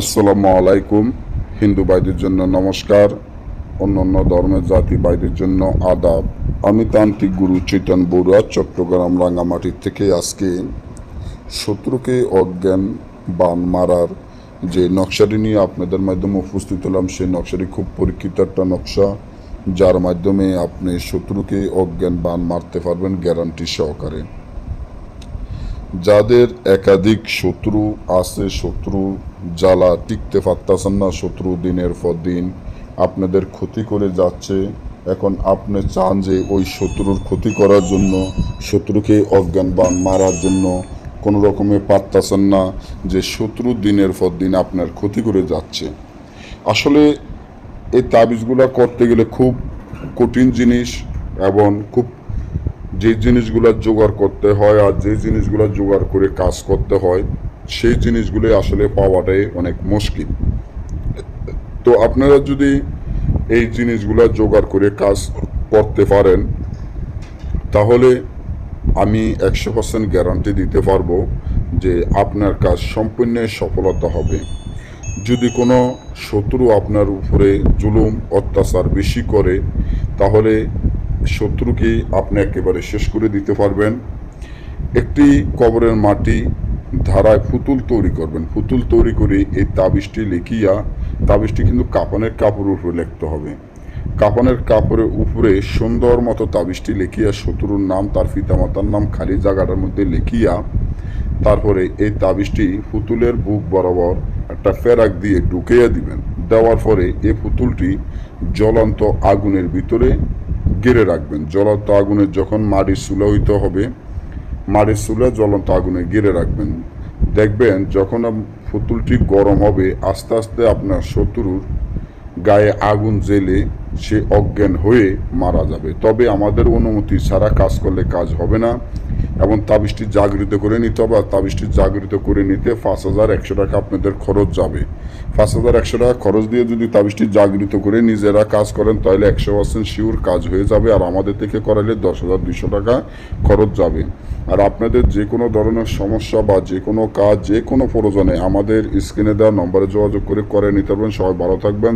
আসসালামু আলাইকুম। হিন্দু ভাইদের জন্য নমস্কার। অন্যান্য ধর্মের জাতি ভাইদের জন্য আদাব। আমি তান্ত্রিক গুরু চৈতন বড়ুয়া, চট্টগ্রাম রাঙ্গামাটি থেকে আজকে শত্রুকে অজ্ঞান, বান মারার যে নকশাটি নিয়ে আপনাদের মাধ্যমে উপস্থিত হলাম, সেই নকশাটি খুব পরীক্ষিত একটা নকশা, যার মাধ্যমে আপনি শত্রুকে অজ্ঞান, বান মারতে পারবেন গ্যারান্টি সহকারে। যাদের একাধিক শত্রু আছে, শত্রু জ্বালা টিকতে পারতেছেন না, শত্রু দিনের পর দিন আপনাদের ক্ষতি করে যাচ্ছে। এখন আপনি চান যে ওই শত্রুর ক্ষতি করার জন্য, শত্রুকে অজ্ঞান বান মারার জন্য কোনো রকমে পারতেছেন না যে শত্রু দিনের পর দিন আপনার ক্ষতি করে যাচ্ছে। আসলে এই তাবিজগুলো করতে গেলে খুব কঠিন জিনিস এবং খুব যে জিনিসগুলো জোগাড় করতে হয় আর যে জিনিসগুলো জোগাড় করে কাজ করতে হয়, সেই জিনিসগুলো আসলে পাওয়াটাই অনেক মুশকিল। তো আপনারা যদি এই জিনিসগুলো জোগাড় করে কাজ করতে পারেন, তাহলে আমি একশো পার্সেন্ট গ্যারান্টি দিতে পারব যে আপনার কাজ সম্পূর্ণ সফলতা হবে। যদি কোনো শত্রু আপনার উপরে জুলুম, অত্যাচার বেশি করে, তাহলে শত্রুকে আপনি একেবারে শেষ করে দিতে পারবেন। একটি কবরের মাটি ধারায় পুতুল তৈরি করবেন। পুতুল তৈরি করে এই তাবিজটি লিখিয়া, তাবিজটি কিন্তু কাপনের কাপড়ের উপরে লিখতে হবে। কাপনের কাপড়ের উপরে সুন্দর মতো তাবিজটি লিখিয়া, শত্রুর নাম, তার পিতামাতার নাম খালি জায়গাটার মধ্যে লিখিয়া, তারপরে এই তাবিজটি পুতুলের বুক বরাবর একটা ফেরাক দিয়ে ঢুকিয়ে দিবেন। দেওয়ার পরে এই পুতুলটি জ্বলন্ত আগুনের ভিতরে গেড়ে রাখবেন। জ্বলন্ত আগুনে যখন মাটির চুলা হইতে হবে মাটির চুলা জ্বলন্ত আগুনে গেড়ে রাখবেন। দেখবেন যখন পুতুলটি গরম হবে, আস্তে আস্তে আপনার শত্রুর গায়ে আগুন জেলে সে অজ্ঞান হয়ে মারা যাবে। তবে আমাদের অনুমতি ছাড়া কাজ করলে কাজ হবে না। এবং তাবিজটি জাগৃত করে নিতে হবে। আর তাবিজটি জাগৃত করে নিতে পাঁচ হাজার একশো টাকা আপনাদের খরচ যাবে। পাঁচ হাজার একশো টাকা খরচ দিয়ে যদি তাবিজটি জাগৃত করে নিজেরা কাজ করেন, তাহলে একশো পার্সেন্ট শিওর কাজ হয়ে যাবে। আর আমাদের থেকে করালে দশ হাজার দুশো টাকা খরচ যাবে। আর আপনাদের যে কোনো ধরনের সমস্যা বা যে কোনো কাজ, যে কোনো প্রয়োজনে আমাদের স্ক্রিনে দেওয়া নম্বরে যোগাযোগ করে করে নিতে পারবেন। সবাই ভালো থাকবেন।